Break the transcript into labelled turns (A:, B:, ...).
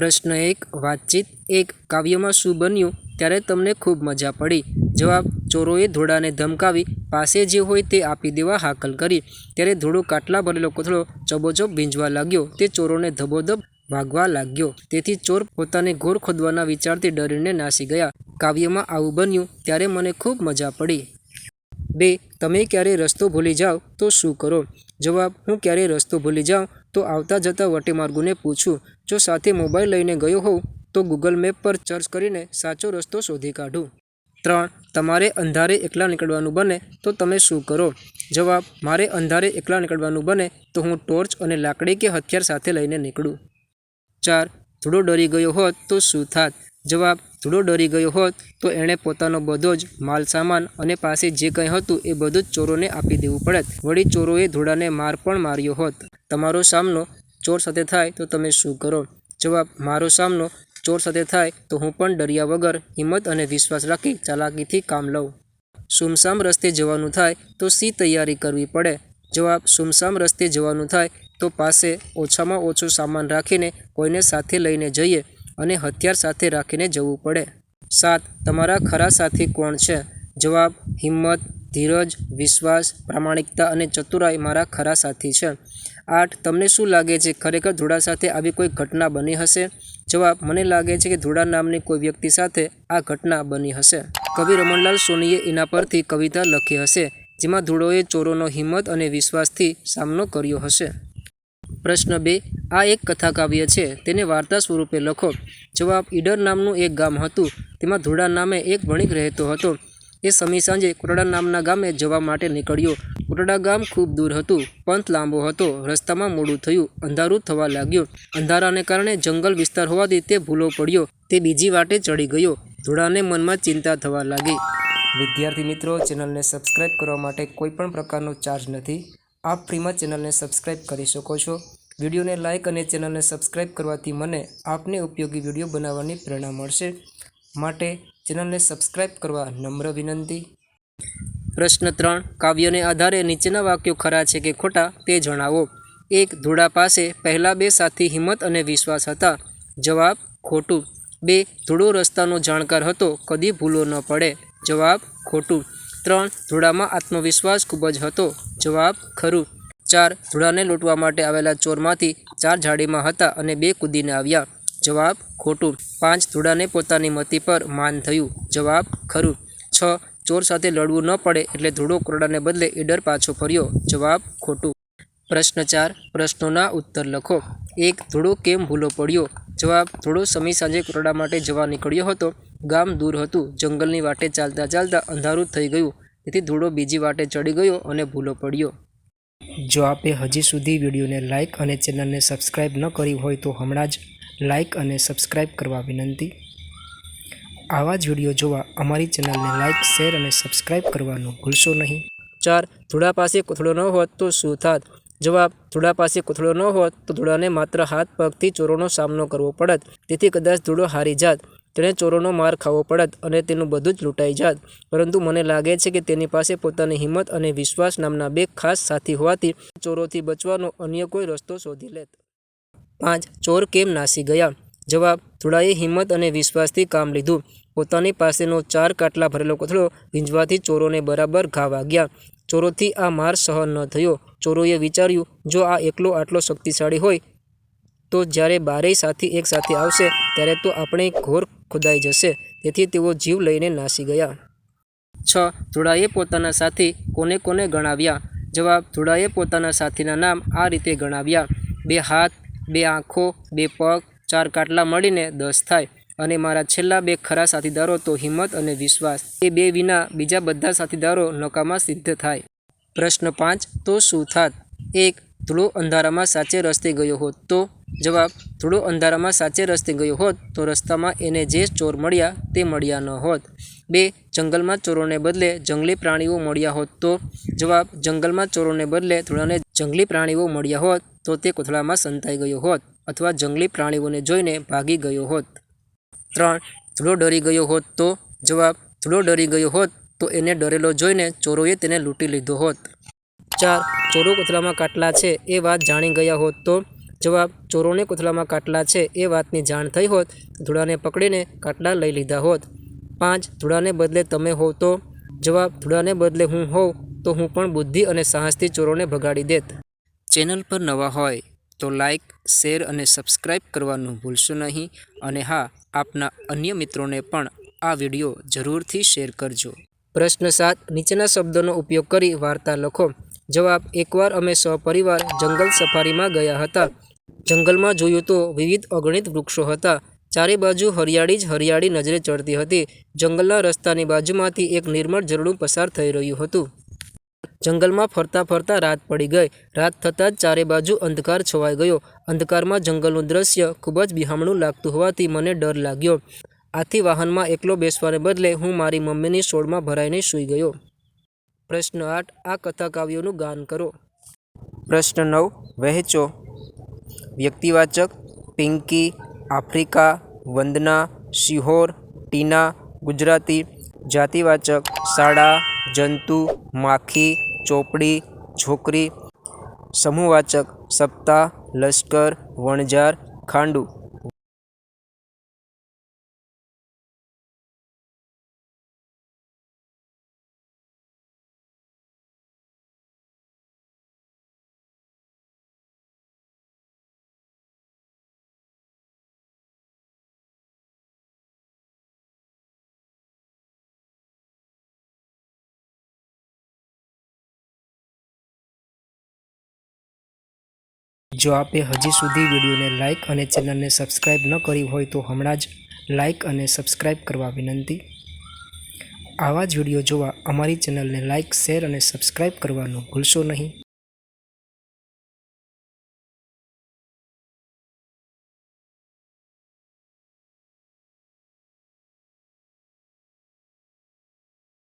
A: પ્રશ્ન એક, વાતચીત એક કાવ્યમાં શું બન્યું? ત્યારે તમને ખૂબ મજા પડી. જવાબ, ચોરોએ ધોળાને ધમકાવી, પાસે જે હોય તે આપી દેવા હાકલ કરી. ત્યારે ધોળો કાટલા ભરેલો કોથળો ચબોચબ ભીંજવા લાગ્યો. તે ચોરોને ધબોધબ ભાગવા લાગ્યો. તેથી ચોર પોતાને ઘોર ખોદવાના વિચારથી ડરીને નાસી ગયા. કાવ્યમાં આવું બન્યું ત્યારે મને ખૂબ મજા પડી. બે, તમે ક્યારે રસ્તો ભૂલી જાઓ તો શું કરો? જવાબ, હું ક્યારે રસ્તો ભૂલી જાઉં તો આવતા જતા વટેમાર્ગુને પૂછું. જો સાથે મોબાઈલ લઈને ગયો હોઉં, તો ગૂગલ મેપ પર સર્ચ કરીને સાચો રસ્તો શોધી કાઢું. ત્રણ, તમારે અંધારે એકલા નીકળવાનું બને, તો તમે શું કરો? જવાબ, મારે અંધારે એકલા નીકળવાનું બને, તો હું ટોર્ચ અને લાકડી કે હથિયાર સાથે લઈને નીકળું. ચાર ધૂળો ડરી ગયો હોત તો શું થાત? જવાબ ધૂળો ડરી ગયો હોત તો એણે પોતાનો બધો જ માલ સામાન અને પાસે જે કંઈ હતું એ બધું જ ચોરોને આપી દેવું પડત. વળી ચોરોએ ધૂળાને માર પણ માર્યો હોત. તમારો સામનો ચોર સાથે થાય તો તમે શું કરો? જવાબ, મારો સામનો ચોર સાથે થાય તો હું પણ ડર્યા વગર હિંમત અને વિશ્વાસ રાખી ચાલાકીથી કામ લઉં. સુમસામ રસ્તે જવાનું થાય તો શી તૈયારી કરવી પડે. જવાબ, સુમસામ રસ્તે જવાનું થાય તો પાસે ઓછામાં ઓછો સામાન રાખીને કોઈને સાથે લઈને જઈએ અને હથિયાર સાથે રાખીને જવું પડે. સાત, તમારા ખરા સાથી કોણ છે? જવાબ, હિંમત, ધીરજ, વિશ્વાસ, પ્રામાણિકતા અને ચતુરાઈ મારા ખરા સાથી છે. આઠ, તમને શું લાગે છે? ખરેખર ધોળા સાથે આવી કોઈ ઘટના બની હશે? જવાબ, મને લાગે છે કે ધોળા નામની કોઈ વ્યક્તિ સાથે આ ઘટના બની હશે. કવિ રમણલાલ સોનીએ એના પરથી કવિતા લખી હશે, જેમાં ધૂળોએ ચોરોનો હિંમત અને વિશ્વાસથી સામનો કર્યો હશે. પ્રશ્ન બે, આ એક કથા કાવ્ય છે, તેને વાર્તા સ્વરૂપે લખો. જવાબ, ઈડર નામનું એક ગામ હતું, તેમાં ધોળા નામે એક વણિક રહેતો હતો. એ સમી સાંજે કોટડા નામના ગામે જવા માટે નીકળ્યો. કોટડા ગામ ખૂબ દૂર હતું. પંથ લાંબો હતો. રસ્તામાં મોડું થયું. અંધારું થવા લાગ્યું. અંધારાને કારણે જંગલ વિસ્તાર હોવાથી તે ભૂલો પડ્યો. તે બીજી વાટે ચડી ગયો. ધોળાને મનમાં ચિંતા થવા લાગી. વિદ્યાર્થી મિત્રો, ચેનલને સબસ્ક્રાઇબ કરવા માટે કોઈપણ પ્રકારનો ચાર્જ નથી. આપ ફ્રીમાં ચેનલને સબસ્ક્રાઇબ કરી શકો છો. વિડીયોને લાઇક અને ચેનલને સબસ્ક્રાઇબ કરવાથી મને આપને ઉપયોગી વીડિયો બનાવવાની પ્રેરણા મળશે. માટે ચેનલને સબસ્ક્રાઇબ કરવા નમ્ર વિનંતી. પ્રશ્ન ત્રણ, કાવ્યને આધારે નીચેના વાક્યો ખરા છે કે ખોટા તે જણાવો. એક, ધૂળા પાસે પહેલાં બે સાથી હિંમત અને વિશ્વાસ હતા. જવાબ, ખોટું. બે, ધૂળો રસ્તાનો જાણકાર હતો, કદી ભૂલો ન પડે. જવાબ, ખોટું. ત્રણ, ધૂળામાં આત્મવિશ્વાસ ખૂબ જ હતો. જવાબ, ખરું. ચાર, ધૂળાને લૂંટવા માટે આવેલા ચોરમાંથી ચાર ઝાડીમાં હતા અને બે કૂદીને આવ્યા. જવાબ, ખોટું. પાંચ, ધૂળાને પોતાની મતી પર માન થયું. જવાબ, ખરું. છ ચોર સાથે લડવું ન પડે એટલે ધૂળો કોરડાને બદલે ઈડર પાછો ફર્યો. જવાબ ખોટું. પ્રશ્ન ચાર. પ્રશ્નોના ઉત્તર લખો. એક, ધૂળો કેમ ભૂલો પડ્યો? જવાબ, ધોળો સમી સાંજે કોરડા માટે જવા નીકળ્યો હતો. ગામ દૂર હતું. જંગલની વાટે ચાલતા ચાલતા અંધારું થઈ ગયું. તેથી ધૂળો બીજી વાટે ચડી ગયો અને ભૂલો પડ્યો. જો આપે હજી સુધી વિડીયોને લાઇક અને ચેનલને સબસ્ક્રાઇબ ન કરી હોય તો હમણાં જ લાઇક અને સબસ્ક્રાઇબ કરવા વિનંતી. આવા જ વીડિયો જોવા અમારી ચેનલને લાઇક શેર અને સબસ્ક્રાઇબ કરવાનું ભૂલશો નહીં. ચાર ધૂળા પાસે કોથળો ન હોત તો શું થાત? જવાબ ધૂળા પાસે કોથળો ન હોત તો ધૂળાને માત્ર હાથ પગથી ચોરોનો સામનો કરવો પડત. તેથી કદાચ ધૂળો હારી જાત. તેણે ચોરોનો માર ખાવો પડત અને તેનું બધું જ લૂંટાઈ જાત. પરંતુ મને લાગે છે કે તેની પાસે પોતાની હિંમત અને વિશ્વાસ નામના બે ખાસ સાથી હોવાથી ચોરોથી બચવાનો અન્ય કોઈ રસ્તો શોધી લેત. પાંચ, ચોર કેમ નાસી ગયા? જવાબ ધૂળાએ હિંમત અને વિશ્વાસથી કામ લીધું. પોતાની પાસેનો ચાર કાટલા ભરેલો કોથળો ભીંજવાથી ચોરોને બરાબર ઘા વાગ્યા ચોરોથી આ માર સહન ન થયો. ચોરોએ વિચાર્યું, જો આ એકલો આટલો શક્તિશાળી હોય, તો જ્યારે બારેય સાથી એક સાથે આવશે, ત્યારે તો આપણે ઘોર ખોદાઈ જશે. તેથી તેઓ જીવ લઈને નાસી ગયા. છ. ધોળાએ પોતાના સાથી કોને કોને ગણાવ્યા? જવાબ ધોળાએ પોતાના સાથીના નામ આ રીતે ગણાવ્યા. બે હાથ, બે આંખો, બે પગ, ચાર કાટલા મળીને દસ થાય. અને મારા છેલ્લા બે ખરા સાથીદારો તો હિંમત અને વિશ્વાસ. એ બે વિના બીજા બધા સાથીદારો નકામા સિદ્ધ થાય. પ્રશ્ન પાંચ, તો શું થાત? એક, ધૂળો અંધારામાં સાચે રસ્તે ગયો હોત. તો? જવાબ, ધૂળો અંધારામાં સાચે રસ્તે ગયો હોત તો રસ્તામાં એને જે ચોર મળ્યા તે મળ્યા ન હોત. બે, જંગલમાં ચોરોને બદલે જંગલી પ્રાણીઓ મળ્યા હોત. તો? જવાબ, જંગલમાં ચોરોને બદલે થોડાને જંગલી પ્રાણીઓ મળ્યા હોત તો તે કોથળામાં સંતાઈ ગયો હોત અથવા જંગલી પ્રાણીઓને જોઈને ભાગી ગયો હોત. ત્રણ ધૂળો ડરી ગયો હોત તો જવાબ ધૂળો ડરી ગયો હોત તો એને ડરેલો જોઈને ચોરોએ તેને લૂંટી લીધો હોત. ચાર, ચોરો કોથળામાં કાટલા છે એ વાત જાણી ગયા હોત તો? જવાબ, ચોરોને કોથળામાં કાટલા છે એ વાતની જાણ થઈ હોત, ધૂળાને પકડીને કાટલા લઈ લીધા હોત. પાંચ, ધૂળાને બદલે તમે હોવ તો? જવાબ, ધૂળાને બદલે હું હોઉં તો હું પણ બુદ્ધિ અને સાહસથી ચોરોને ભગાડી દેત. ચેનલ પર નવા હોય તો લાઇક શેર અને સબસ્ક્રાઈબ કરવાનું ભૂલશો નહીં. અને હા આપના અન્ય મિત્રોને પણ આ વીડિયો જરૂરથી શેર કરજો. પ્રશ્ન સાત, નીચેના શબ્દોનો ઉપયોગ કરી વાર્તા લખો. જવાબ, એકવાર અમે સપરિવાર જંગલ સફારીમાં ગયા હતા. જંગલમાં જોયું તો વિવિધ અગણિત વૃક્ષો હતા. ચારે બાજુ હરિયાળી જ હરિયાળી નજરે ચડતી હતી. જંગલના રસ્તાની બાજુમાંથી એક નિર્મળ ઝરણું પસાર થઈ રહ્યું હતું. જંગલમાં ફરતા ફરતા રાત પડી ગઈ. રાત થતાં જ ચારે બાજુ અંધકાર છવાઈ ગયો. અંધકારમાં જંગલનું દ્રશ્ય ખૂબ જ બિહામણું લાગતું હોવાથી મને ડર લાગ્યો. આથી વાહનમાં એકલો બેસવાને બદલે હું મારી મમ્મીની સોળમાં ભરાઈને સૂઈ ગયો. પ્રશ્ન આઠ, આ કથા કાવ્યોનું ગાન કરો. પ્રશ્ન નવ, વહેંચો. વ્યક્તિવાચક, પિંકી, આફ્રિકા, વંદના, શિહોર, ટીના, ગુજરાતી, જાતિવાચક શાળા જંતુ, માખી ચોપડી છોકરી સમૂહવાચક સપ્તાહ લશ્કર વણઝાર ખાંડુ. જો આપે હજી સુધી વિડીયોને લાઇક અને ચેનલને સબસ્ક્રાઇબ ન કરી હોય તો હમણાં જ લાઇક અને સબસ્ક્રાઇબ કરવા વિનંતી. આવા જ વીડિયો જોવા અમારી ચેનલને લાઇક શેર અને સબસ્ક્રાઇબ કરવાનું ભૂલશો નહીં.